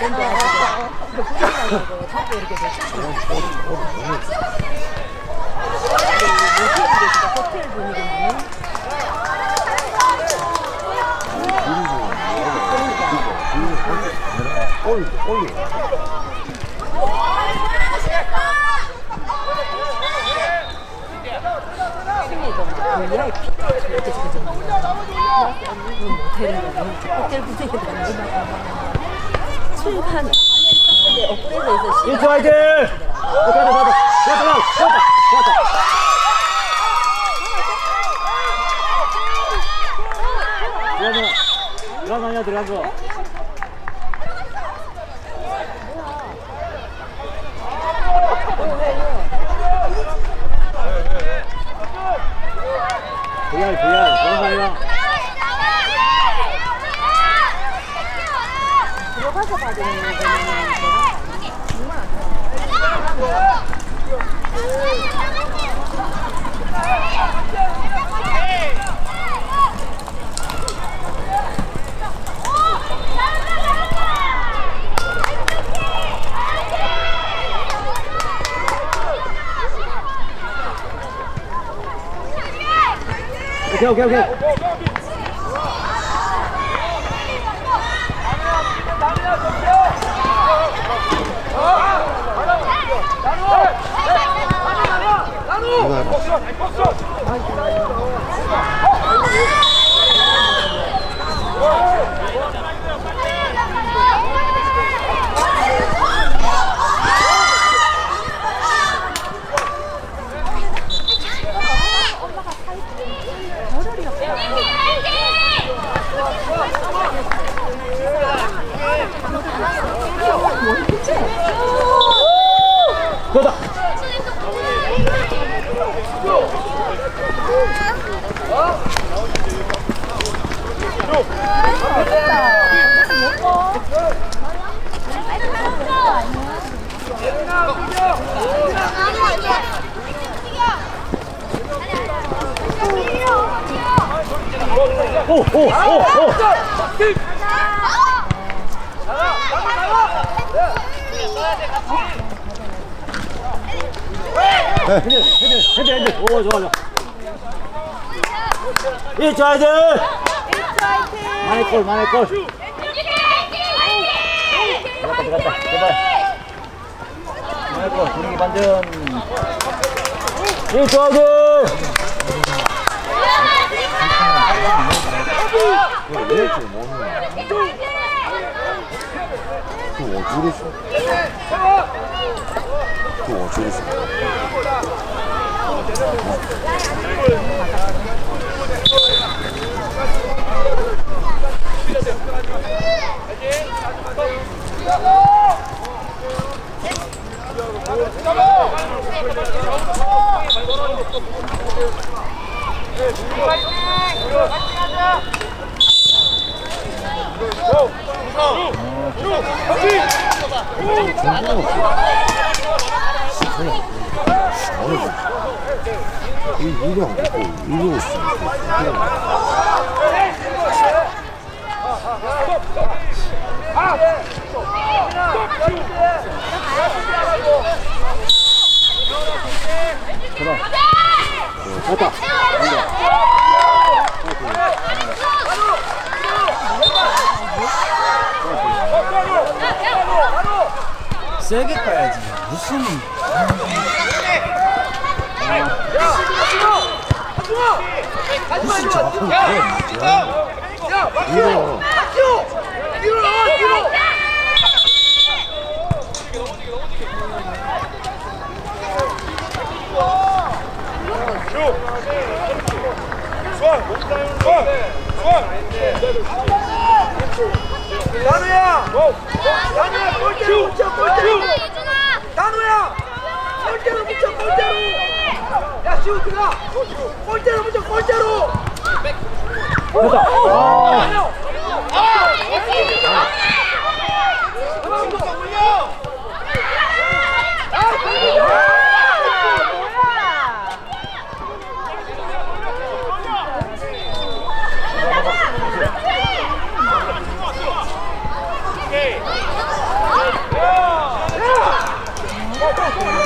부정하고 자꾸 이렇게 있는 모텔은 분위기도 아 니고 술판. 근데 옥대에서 1초 화이팅! 가자 가자 가자 가자 가자 가자 들어가자 들어가자 들어가자 VR VR 들어가요 오케이 오케이 오케이 나누! 가자 오오 오 오 헤드 헤드 헤드 헤드 오 좋아 좋아 1초 화이팅 1초 화이팅 만의 골 만의 골 들어갔다 들어갔다 제발 만의 골 분위기 반전 1초 화이팅 왜 이렇게 먹는 그 어디로 써? 그 어디로 써? 이이 거안 갖고 이거 있어. 됐다. 세게 가야지. 무슨 무슨 정확한 거야. 이거 단우야! 단우야, 골대로 붙여, 골대로! 단우야! 골대로 붙여, 골대로! 야, 들어가 골대로 먼저 골대로 됐다. 아,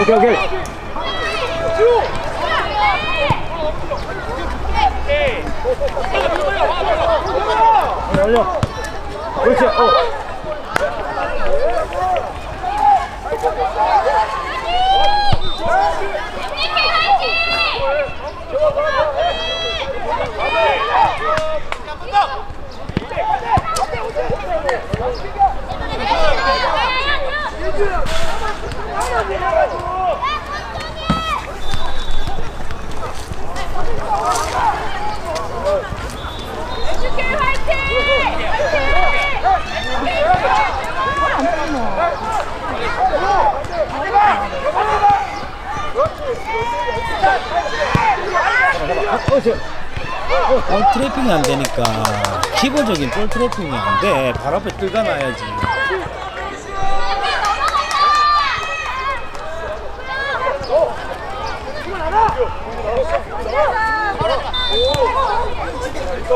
오케이, 오케이. 올려, 올려. 그렇지, 어. 아, 그렇지. 볼 트래핑이 안 되니까 기본적인 볼 트래핑이 안 돼. 발 앞에 뜰가 놔야지. 오,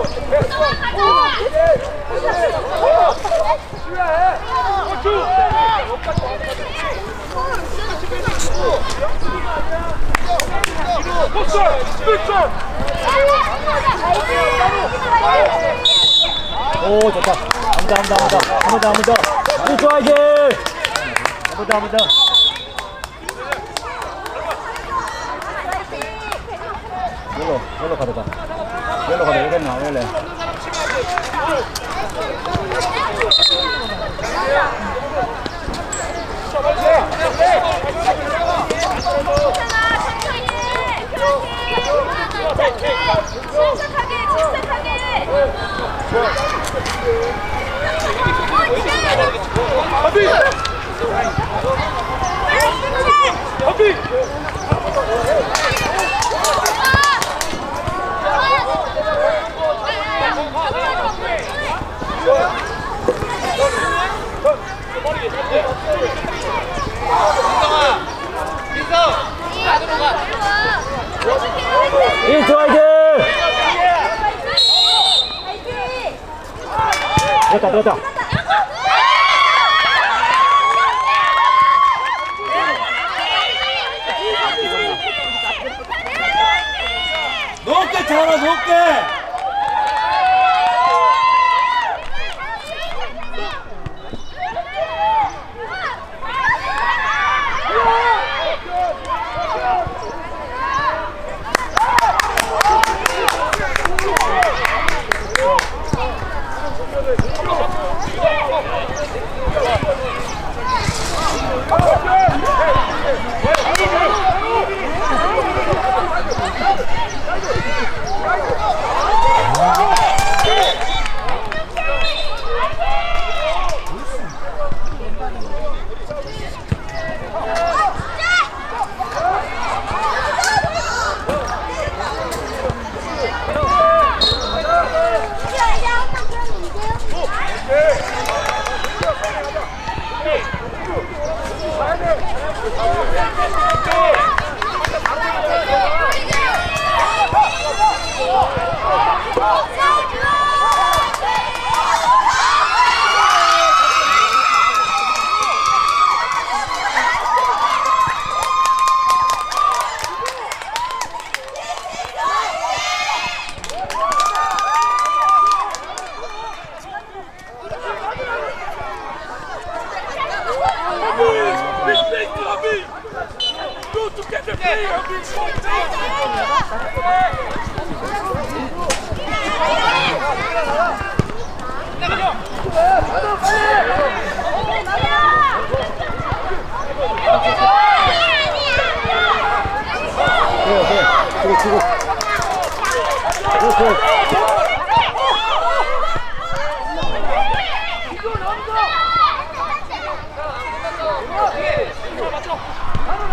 좋다. 더, 한번 더. 이 좋아야지. 한번 더, 한번 더. 열로, 열로 가져가. 열로 가자, 여기 나, 원래. 침착하게, 침착하게. 아비 아비 이 좋아야지. 됐다,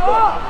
어,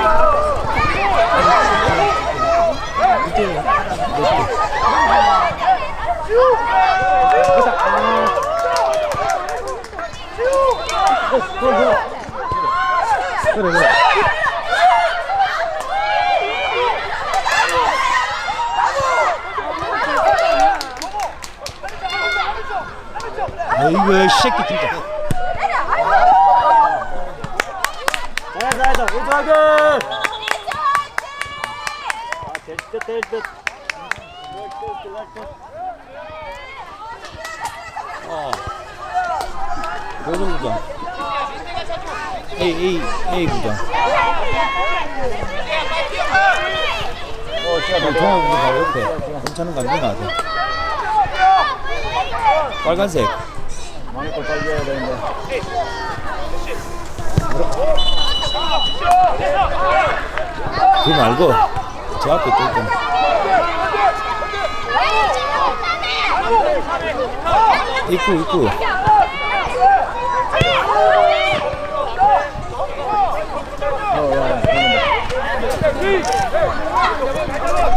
그래, 그래. 아이고 이 새끼 진짜 잘했어, 잘했어. 우주하게. 아, 될 듯, 될 듯. 어 요정 구장 A A A 구장 어, 시간 어, 더 종합 구장 바로 옆에. 괜찮은 거 아니야 나한테? 빨간색. 빨리 해야 되는데. 그거 말고 저 앞에 또 있잖아 입구 입구 어, 야, 야,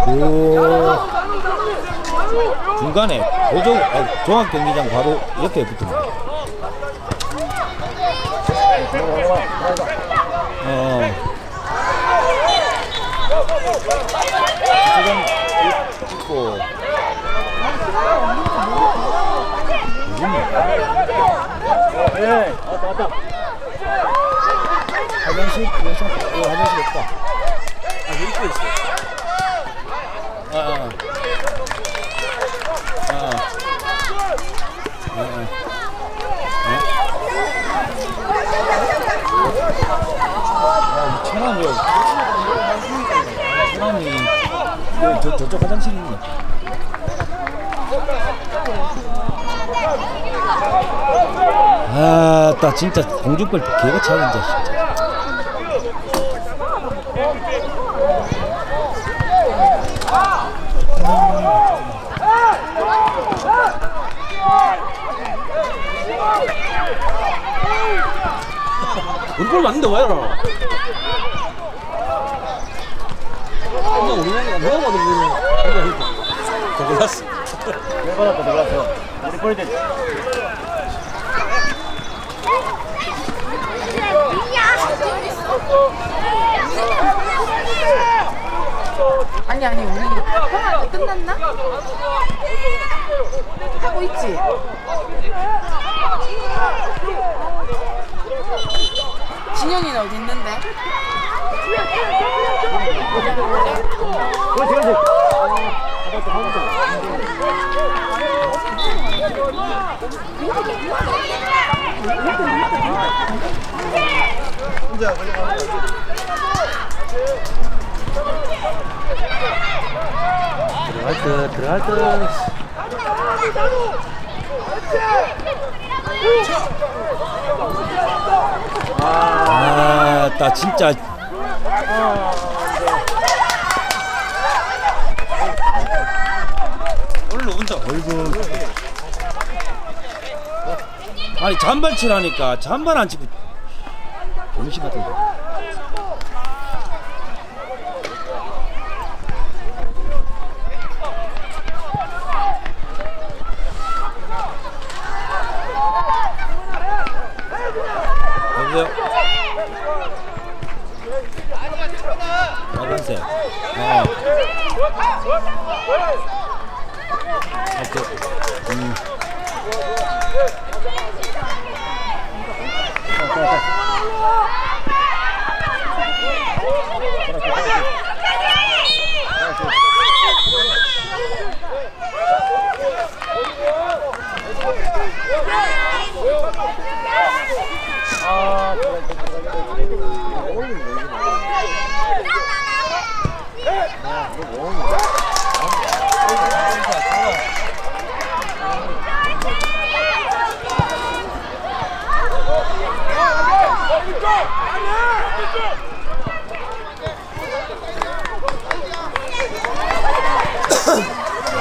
오 중간에 보조 아, 종합 경기장 바로 옆에 붙은 거. 어. 주차장 있고. 예. 화장실 어, 화장실 없다. 있고 있어. 아. 아. 저쪽 화장실 있네. 아, 나 진짜 공주벌 개가 차는데 진짜. 우리 볼 맞는데 왜 이러나? 그냥 우리나라 내가 봐도 우리는 더 골랐어. 왜 받았다, 들어갔어. 우리 볼 때. 아니 아니 우리 통화 끝났나? 하고 있지. 진영이는 어디 있는데? 그렇지, 그렇지. 들어갈 듯, 들어갈 듯. 아, 나 진짜. 올라온다. 어이구. 아니 잔반 치라니까 잔반 안 치고 병신 같은 거. 여보세요? 빨간색. 어. 아, 그, 음. 아,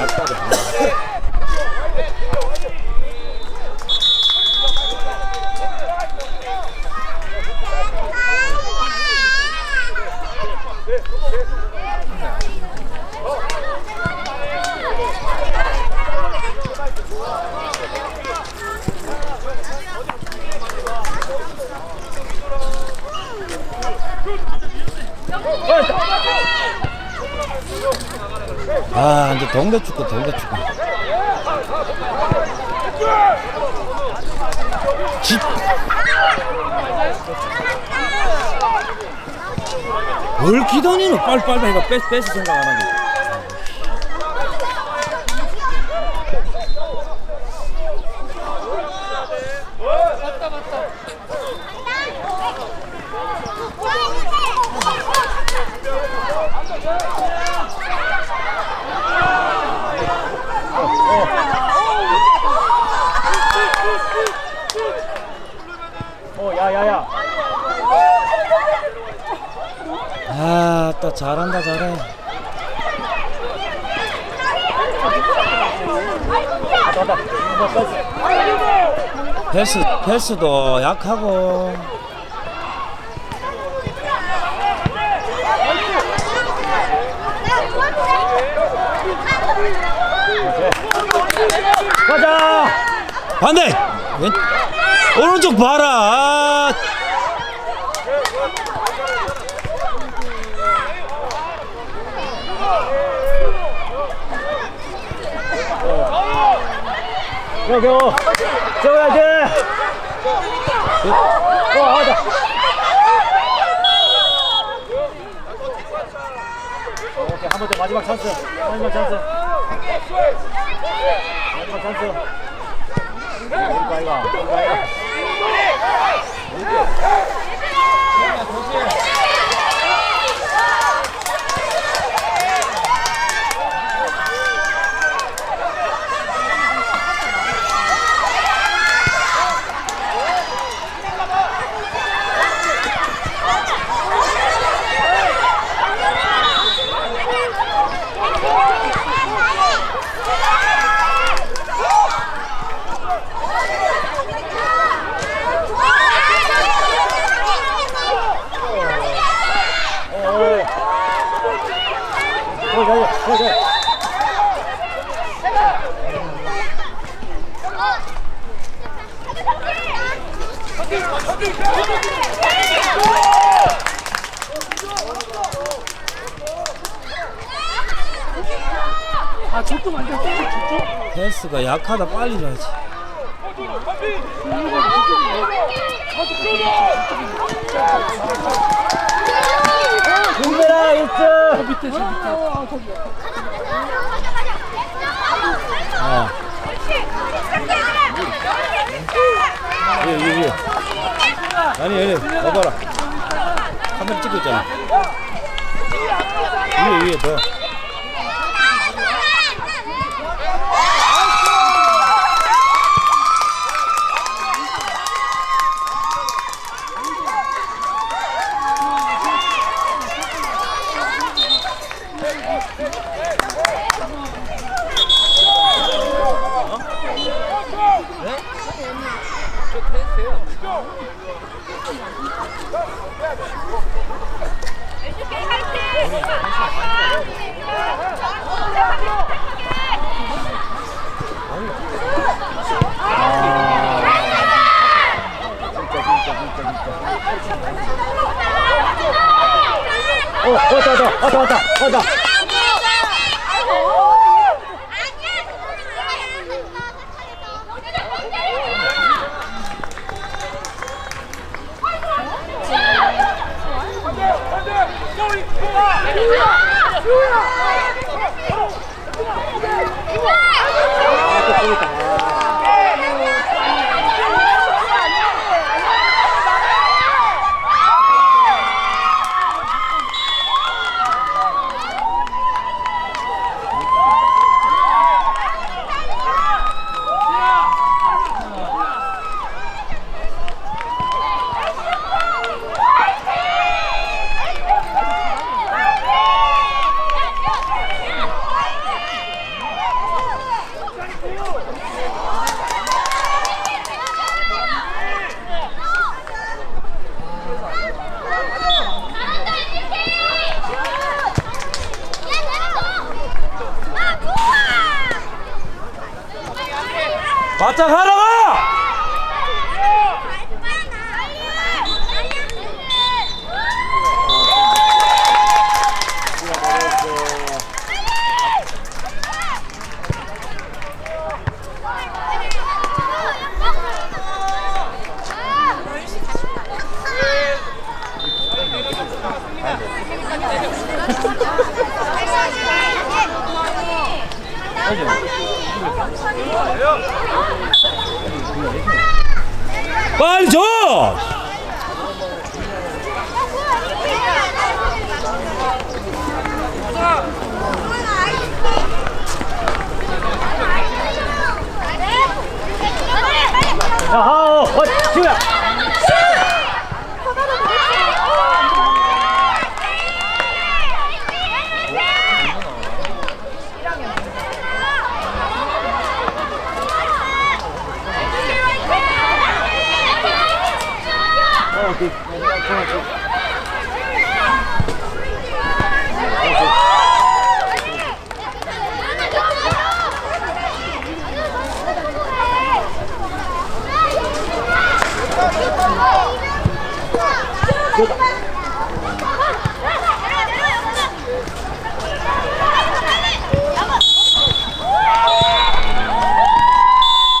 들어갔다. 아 이제 동네 축구 동네 축구. 집. 뭘 기다니노? 빨리빨리 해가 뺏, 뺏을 생각 안 하니 어, 야, 야, 야. 아 또 잘한다 잘해 왔다, 왔다. 한번 패스. 패스 패스도 약하고 가자! 반대 왼 오른쪽 봐라 아, 여기, 어. 세워야 돼! 어, 하자. 오케이, 한 번 더 마지막 찬스. 마지막 찬스. 마지막 찬스. 이거 아이가, 이거 아이가. 어, 어. 어, 자, 자, 자, 자. 패스가 약하다 빨리 줘야지 김배라 1등! 밑에, 예. 아니, 아니, 봐봐라. 카메라 찍고 있잖아. 위에, 위에 더. 어, 왔다, 왔다, 왔다, 왔다, 왔다. 输了输了 어, 지우야. 어, 오케이. Hãy Nope.